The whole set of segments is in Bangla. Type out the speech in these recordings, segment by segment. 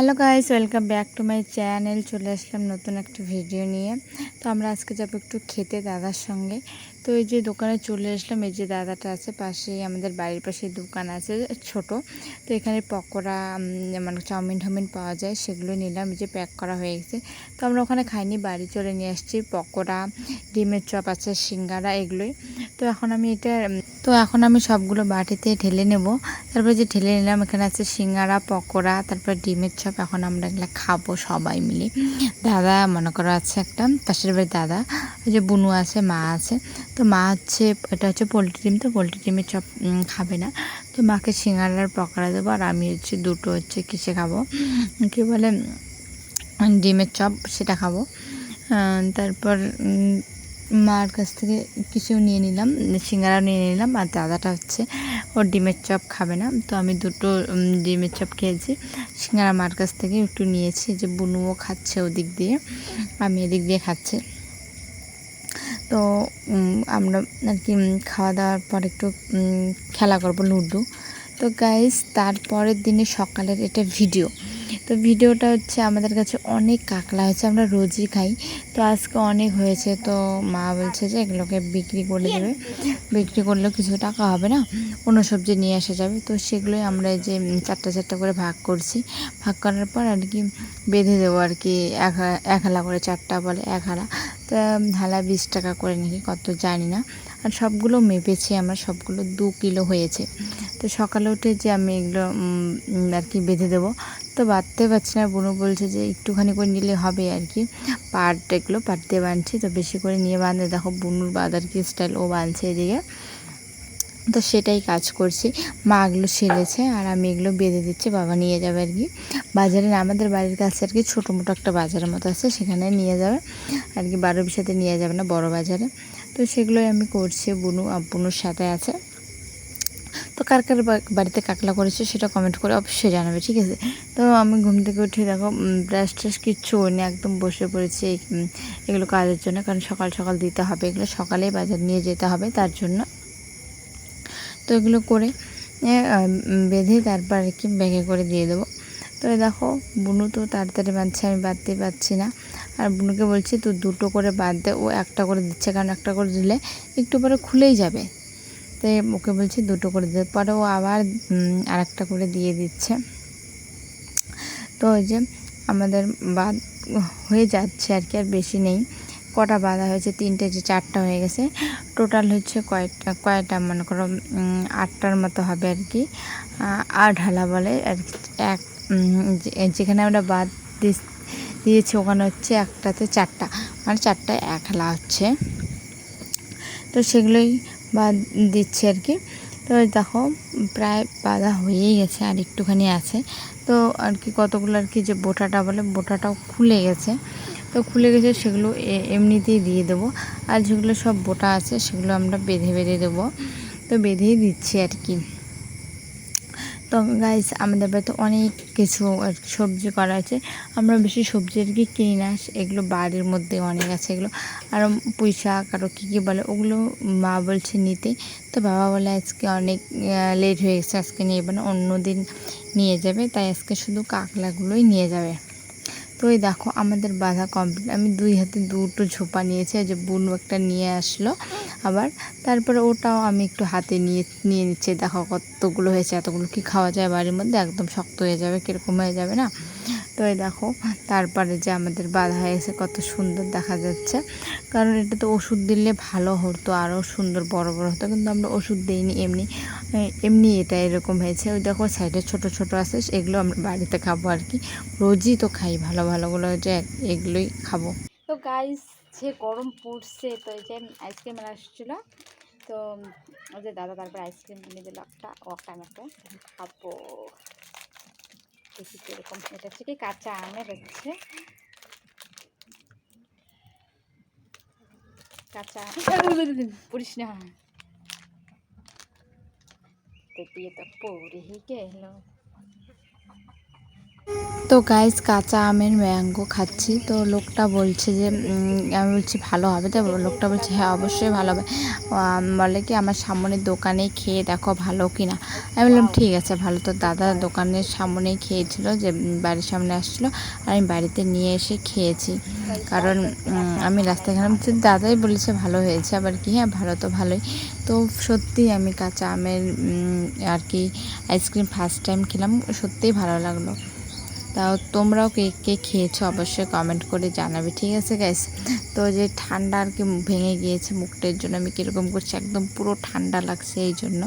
Hello guys welcome back to my channel চলে আসলাম নতুন একটা ভিডিও নিয়ে। তো আমরা আজকে যাব একটু খেতে দাদার সঙ্গে। তো এই যে দোকানে চলে আসলাম, এই যে দাদাটা আছে পাশেই, আমাদের বাড়ির পাশে দোকান আছে ছোট। তো এখানে পকোড়া মানে চাউমিন টাউমিন পাওয়া যায়, সেগুলো নিলাম, এই যে প্যাক করা হয়ে গেছে। তো আমরা ওখানে খাইনি, বাড়ি চলে নিয়ে আসছি। পকোড়া, ডিমের চপ আছে, সিঙ্গারা, এগুলোই। তো এখন আমি এটা তো এখন আমি সবগুলো বাটিতে ঢেলে নেব। তারপরে যে ঢেলে নিলাম, এখানে আছে সিঙ্গারা, পকোড়া, তারপর ডিমের চপ। এখন আমরা এগুলো খাব সবাই মিলে। দাদা, মনে করো আছে একটা, পাশের বাড়ির দাদা, ওই যে বুনু আছে, মা আছে। তো মা হচ্ছে, এটা হচ্ছে পোলট্রি ডিম, তো পোলট্রি ডিমের চপ খাবে না। তো মাকে সিঙ্গারার পকোড়া দেবো, আর আমি হচ্ছে দুটো হচ্ছে কিসে খাব? কী বলে ডিমের চপ সেটা খাব। তারপর মার কাছ থেকে কিছু নিয়ে নিলাম সিঙ্গারা নিয়ে নিলাম, আর দাদাটা হচ্ছে ওর ডিমের চপ খাবে না। তো আমি দুটো ডিমের চপ খেয়েছি। সিঙ্গারা মার কাছ থেকে একটু নিয়েছি, যে বুনুও খাচ্ছে ওদিক দিয়ে, আমি এদিক দিয়ে খাচ্ছি। তো আমরা আর কি খাওয়া দাওয়ার পর একটু খেলা করব লুডো। তো গাইস তারপরের দিনে সকালের এটা ভিডিও তো ভিডিওটা হচ্ছে আমাদের কাছে অনেক কাকলা হয়েছে, আমরা রোজই খাই। তো আজকে অনেক হয়েছে, তো মা বলছে যে এগুলোকে বিক্রি করে দেবে। বিক্রি করলেও কিছু টাকা হবে না, অন্য সবজি নিয়ে আসা যাবে। তো সেগুলোই আমরা এই যে চারটা চারটা করে ভাগ করছি। ভাগ করার পর আর কি, বেঁধে দেবো আর কি এক হালা করে, চারটা বলে, এক হালা। তো হালা বিশ টাকা করে নাকি, কত জানি না। আর সবগুলো মেপেছি আমরা, সবগুলো দু কিলো হয়েছে। তো সকালে উঠে যে আমি এগুলো আর কি বেঁধে দেবো, তো বাঁধতে পারছি না। বোনও বলছে যে একটুখানি করে নিলে হবে আর কি। পাট এগুলো, পাট দিয়ে বাঁধছি তো বেশি করে নিয়ে বাঁধে। দেখো বুনুর বাঁধার কি স্টাইল ও বাঁধছে এদিকে। তো সেটাই কাজ করছি। মা এগুলো ছেড়েছে আর আমি এগুলো বেঁধে দিচ্ছি, বাবা নিয়ে যাবে আর কি। বাজারে আমাদের বাড়ির কাছে আর কি ছোটো মোটো একটা বাজারের মতো আছে, সেখানে নিয়ে যাবে আর কি বারো বিশাতে নিয়ে যাবে না বড় বাজারে। তো সেগুলোই আমি করছি, বুনু বুনুর সাথে আছে। তো কার কার বাড়িতে কাকলা করেছে সেটা কমেন্ট করে অবশ্যই জানাবে, ঠিক আছে? তো আমি ঘুম থেকে উঠে দেখো ব্রাশ ট্রাশ কিচ্ছু হয়নি, একদম বসে পড়েছি এগুলো কাজের জন্য, কারণ সকাল সকাল দিতে হবে, এগুলো সকালেই বাজার নিয়ে যেতে হবে, তার জন্য। তো এগুলো করে বেঁধে তারপর আর কি ব্যাগে করে দিয়ে দেবো। তো দেখো, বুনু তো তাড়াতাড়ি বাঁধছে, আমি বাঁধতে পারছি না। আর বুনুকে বলছি তো দুটো করে বাদ দে, ও একটা করে দিচ্ছে, কারণ একটা করে দিলে একটু পরে খুলেই যাবে। তাই ওকে বলছি, দুটো করে দিতে পরে ও আবার আর একটা করে দিয়ে দিচ্ছে। তো ওই যে আমাদের বাদ হয়ে যাচ্ছে আর কি, আর বেশি নেই। কটা বাঁধা হয়েছে? তিনটে যে চারটা হয়ে গেছে। টোটাল হচ্ছে কয়টা কয়টা মনে করো আটটার মতো হবে আর কি। আট হালা বলে আর এক যেখানে আমরা বাদ দিয়েছি, ওখানে হচ্ছে একটাতে চারটা। মানে চারটায় এক হালা হচ্ছে। তো সেগুলোই বাদ দিচ্ছি আর কি। তো দেখো, প্রায় বাঁধা হয়েই গেছে আর একটুখানি আছে। তো আর কি কতগুলো আর কি যে বোটাটা বলে, বোটাটাও খুলে গেছে। তো খুলে গেছে, সেগুলো এমনিতেই দিয়ে দেবো। আর যেগুলো সব বোটা আছে, সেগুলো আমরা বেঁধে বেঁধে দেবো। তো বেঁধেই দিচ্ছি আর কি। তো গাইস আমাদের বাড়িতে অনেক কিছু সবজি করা আছে। আমরা বেশি সবজি আর কি কিনি না। এগুলো বাড়ির মধ্যে অনেক আছে এগুলো। আর পুঁই শাক আরও কী কী বলে, ওগুলো মা বলছে নিতে। তো বাবা বলে আজকে অনেক লেট হয়ে গেছে, আজকে নিয়ে মানে অন্য দিন নিয়ে যাবে। তাই আজকে শুধু কাঁকড়াগুলোই নিয়ে যাবে। তো এই দেখো আমাদের বাঁধা কমপ্লিট আমি দুই হাতে দুটো ঝোপা নিয়েছি আর যে বুনু একটা নিয়ে আসলো। আবার তারপরে ওটাও আমি একটু হাতে নিয়ে নিয়ে নিচ্ছে। দেখো কতগুলো হয়েছে, এতগুলো কি খাওয়া যায় বাড়ির মধ্যে? একদম শক্ত হয়ে যাবে, কীরকম হয়ে যাবে না? তো এই দেখো, তারপরে যে আমাদের বাধা হয়েছে কত সুন্দর দেখা যাচ্ছে। কারণ এটা তো ওষুধ দিলে ভালো হতো আরও সুন্দর, বড় বড় হতো, কিন্তু আমরা ওষুধ দিইনি এমনি। এমনি এটা এরকম হয়েছে। ওই দেখো, সাইডে ছোট ছোট আছে, এগুলো আমরা বাড়িতে খাব আর কি। রোজই তো খাই, ভালো ভালোগুলো যে এগুলোই খাব। তো গাইস যে গরম পড়ছে, তো এই যে আইসক্রিম আসছিল। তো, ওই যে দাদা তারপর আইসক্রিম কিনে দিল একটা, ও একটা একটা খাব। দেখি কীরকম। এটা হচ্ছে কি কাঁচা আমের হচ্ছে। কাঁচা পড়িস না। তো পড়ে গেল। তো গাইস কাঁচা আমের ম্যাঙ্গো খাচ্ছি। তো লোকটা বলছে যে আমি বলছি ভালো হবে তো? লোকটা বলছে হ্যাঁ অবশ্যই ভালো হবে। বলে কি আমার সামনের দোকানে খেয়ে দেখো ভালো কি না? আমি বললাম ঠিক আছে ভালো। তো দাদা দোকানের সামনেই খেয়েছিল যে বাড়ির সামনে আসছিল আর আমি বাড়িতে নিয়ে এসে খেয়েছি। কারণ আমি রাস্তায় গেলাম তো দাদাই বলেছে ভালো হয়েছে। আবার কি হ্যাঁ ভালো তো ভালোই। তো সত্যি আমি কাঁচা আমের আর কি আইসক্রিম ফার্স্ট টাইম খেলাম সত্যিই ভালো লাগল। তাও তোমরাও কে কে খেয়েছো অবশ্যই কমেন্ট করে জানাবে, ঠিক আছে গাইস তো যে ঠান্ডা আর কি ভেঙে গিয়েছে মুখটার জন্য, আমি কীরকম করছি? একদম পুরো ঠান্ডা লাগছে এই জন্য।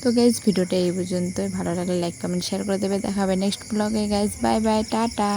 তো গাইজ ভিডিওটা এই পর্যন্তই। ভালো লাগলে লাইক কমেন্ট শেয়ার করে দেবে। দেখা হবে নেক্সট ব্লগে গাইজ বাই বাই টাটা।